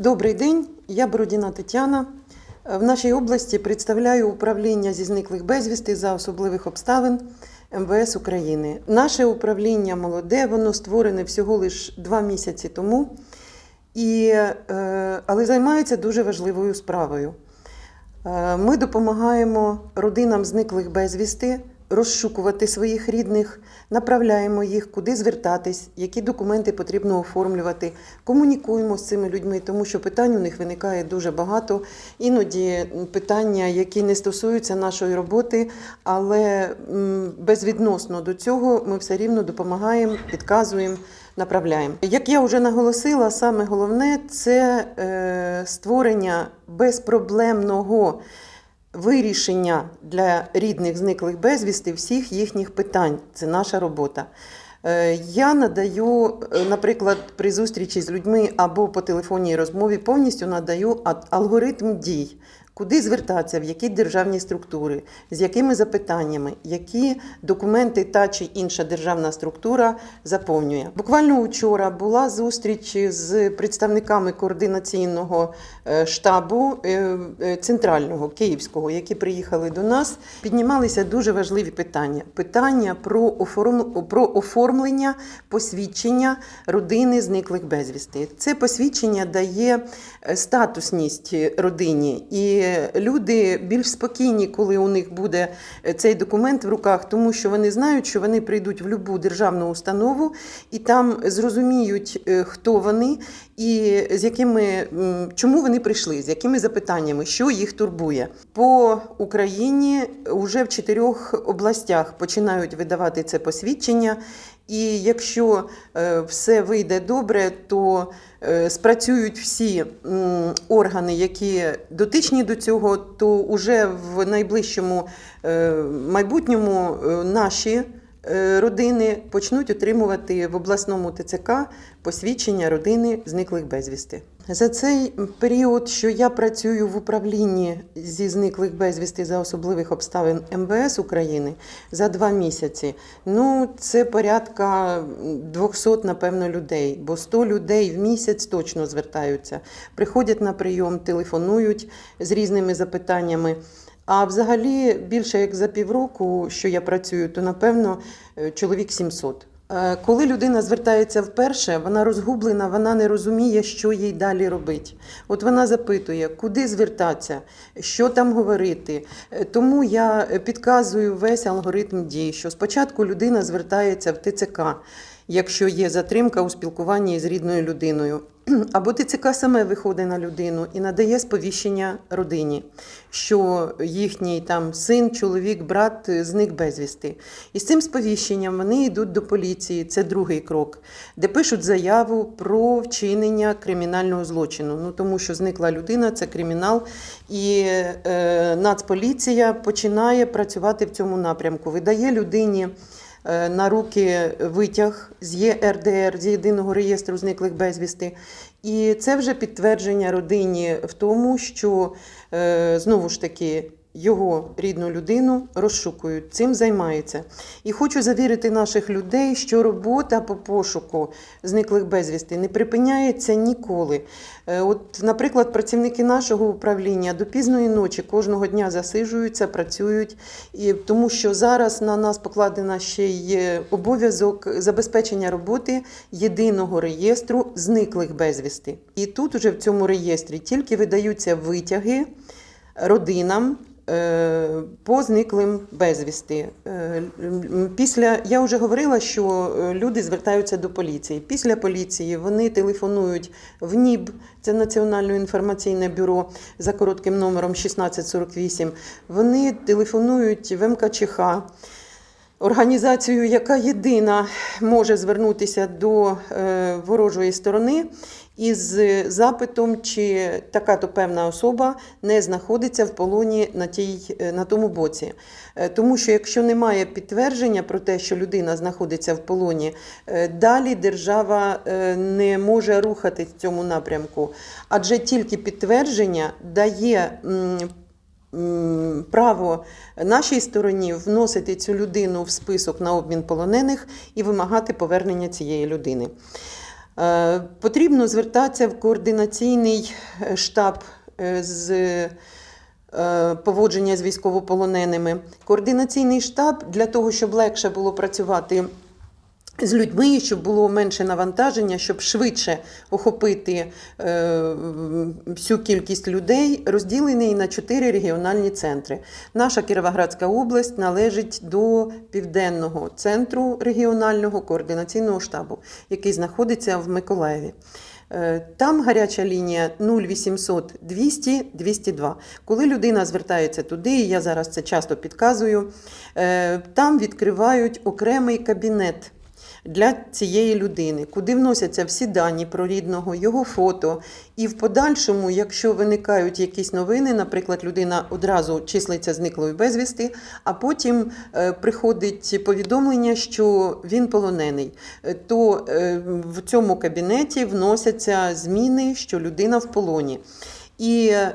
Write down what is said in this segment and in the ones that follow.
Добрий день, я Бородіна Тетяна. В нашій області представляю управління зі зниклих безвісти за особливих обставин МВС України. Наше управління молоде, воно створене всього лише два місяці тому, і, е, але займається дуже важливою справою. Е, Ми допомагаємо родинам зниклих безвісти розшукувати своїх рідних, направляємо їх, куди звертатись, які документи потрібно оформлювати. Комунікуємо з цими людьми, тому що питань у них виникає дуже багато. Іноді питання, які не стосуються нашої роботи, але безвідносно до цього ми все рівно допомагаємо, підказуємо. Направляємо. Як я вже наголосила, саме головне це е, створення безпроблемного вирішення для рідних зниклих безвісти всіх їхніх питань. Це наша робота. Е, Я надаю, е, наприклад, при зустрічі з людьми або по телефонній розмові повністю надаю алгоритм дій, куди звертатися, в які державні структури, з якими запитаннями, які документи та чи інша державна структура заповнює. Буквально вчора була зустріч з представниками координаційного е, штабу е, е, центрального київського, які приїхали до нас. Піднімалися дуже важливі питання: питання про про оформлення посвідчення родини зниклих безвісти. Це посвідчення дає статусність родині, і люди більш спокійні, коли у них буде е, цей документ в руках, тому що вони знають, що вони прийдуть в будь-яку державну установу і там зрозуміють, е, хто вони і з якими чому вони прийшли, з якими запитаннями, що їх турбує. По Україні вже в чотирьох областях починають видавати це посвідчення. І якщо е, все вийде добре, то е, спрацюють всі органи, які дотичні до цього, то вже в найближчому е, майбутньому наші родини почнуть отримувати в обласному ТЦК посвідчення родини зниклих безвісти. За цей період, що я працюю в управлінні зі зниклих безвісти за особливих обставин МВС України за два місяці, ну це порядка 200, напевно, людей, бо 100 людей в місяць точно звертаються, приходять на прийом, телефонують з різними запитаннями. А взагалі більше як за півроку, що я працюю, то напевно е, чоловік 700. Е, Коли людина звертається вперше, вона розгублена, вона не розуміє, що їй далі робити. От вона запитує, куди звертатися, що там говорити. Е, Тому я підказую весь алгоритм дій, що спочатку людина звертається в ТЦК, якщо є затримка у спілкуванні з рідною людиною. Або ТЦК саме виходить на людину і надає сповіщення родині, що їхній там син, чоловік, брат зник безвісти. І з цим сповіщенням вони йдуть до поліції, це другий крок, де пишуть заяву про вчинення кримінального злочину. Ну тому що зникла людина, це кримінал, і е, Нацполіція починає працювати в цьому напрямку, видає людині. Е, На руки витяг з ЄРДР, з єдиного реєстру зниклих безвісти. І це вже підтвердження родині в тому, що е, знову ж таки його рідну людину розшукують, цим займаються. І хочу завірити наших людей, що робота по пошуку зниклих безвісти не припиняється ніколи. Е, От, наприклад, працівники нашого управління до пізної ночі кожного дня засиджуються, працюють, і тому що зараз на нас покладена ще й е, обов'язок забезпечення роботи єдиного реєстру зниклих безвісти. І тут уже в цьому реєстрі тільки видаються витяги родинам. Е, По зниклим безвісти. Е, Після я вже говорила, що е, люди звертаються до поліції. Після поліції вони телефонують в НІБ, це Національне інформаційне бюро за коротким номером 1648. Вони телефонують в МКЧХ організацію, яка єдина може звернутися до е, ворожої сторони із запитом, чи така то певна особа не знаходиться в полоні на, тій, е, на тому боці. Е, Тому що якщо немає підтвердження про те, що людина знаходиться в полоні, далі держава не може рухати в цьому напрямку, адже тільки підтвердження дає. Право нашій стороні вносити цю людину в список на обмін полонених і вимагати повернення цієї людини. Е, Потрібно звертатися в координаційний е, штаб е, з поводження з військовополоненими. Координаційний штаб для того, щоб легше було працювати з людьми, щоб було менше навантаження, щоб швидше охопити е, всю кількість людей, розділений на чотири регіональні центри. Наша Кіровоградська область належить до південного центру регіонального координаційного штабу, який знаходиться в Миколаєві. Е, Там гаряча лінія 0800 200 202. Коли людина звертається туди, і я зараз це часто підказую, е, там відкривають окремий кабінет для цієї людини, куди вносяться всі дані про рідного, його фото. І в подальшому, якщо виникають якісь новини, наприклад, людина одразу числиться зниклою безвісти, а потім е, приходить повідомлення, що він полонений, е, то е, в цьому кабінеті вносяться зміни, що людина в полоні. І е,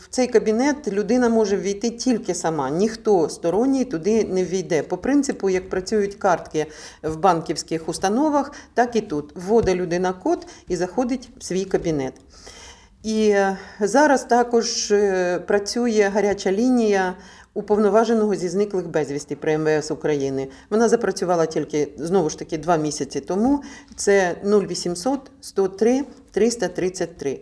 в цей кабінет людина може ввійти тільки сама. Ніхто сторонній туди не ввійде. По принципу, як працюють картки в банківських установах, так і тут. Вводить людина код і заходить в свій кабінет. І е, зараз також е, працює гаряча лінія уповноваженого зі зниклих безвісти при МВС України. Вона запрацювала тільки знову ж таки два місяці тому. Це 0800 103 333.